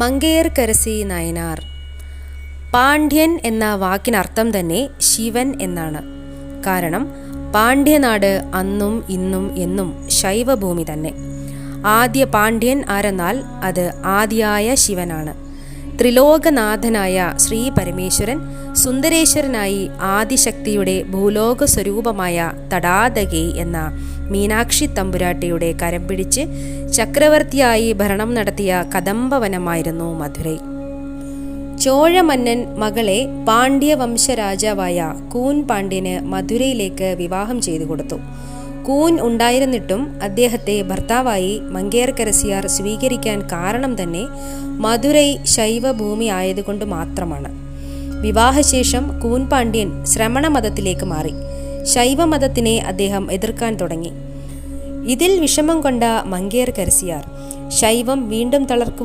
മങ്കയർക്കരസി നയനാർ. പാണ്ഡ്യൻ എന്ന വാക്കിനർത്ഥം തന്നെ ശിവൻ എന്നാണ്. കാരണം പാണ്ഡ്യനാട് അന്നും ഇന്നും എന്നും ശൈവഭൂമി തന്നെ. ആദ്യ പാണ്ഡ്യൻ ആരെന്നാൽ അത് ആദിയായ ശിവനാണ്. ത്രിലോകനാഥനായ ശ്രീ പരമേശ്വരൻ സുന്ദരേശ്വരനായി ആദിശക്തിയുടെ ഭൂലോക സ്വരൂപമായ തടാതകെ എന്ന മീനാക്ഷി തമ്പുരാട്ടിയുടെ കരം പിടിച്ച് ചക്രവർത്തിയായി ഭരണം നടത്തിയ കദംബവനമായിരുന്നു മധുരൈ. ചോഴമന്നൻ മകളെ പാണ്ഡ്യവംശരാജാവായ കൂൻ പാണ്ഡ്യന് മധുരയിലേക്ക് വിവാഹം ചെയ്തു കൊടുത്തു. കൂൻ ഉണ്ടായിരുന്നിട്ടും അദ്ദേഹത്തെ ഭർത്താവായി മങ്കേർക്കരസിയാർ സ്വീകരിക്കാൻ കാരണം തന്നെ മധുരൈ ശൈവഭൂമി ആയതുകൊണ്ട് മാത്രമാണ്. വിവാഹശേഷം കൂൻ പാണ്ഡ്യൻ ശ്രമണ മതത്തിലേക്ക് മാറി. ശൈവമതത്തിനെ അദ്ദേഹം എതിർക്കാൻ തുടങ്ങി. ഇതിൽ വിഷമം കൊണ്ട മങ്കേർ കരസിയാർ ശൈവം വീണ്ടും തളർക്കുവാൻ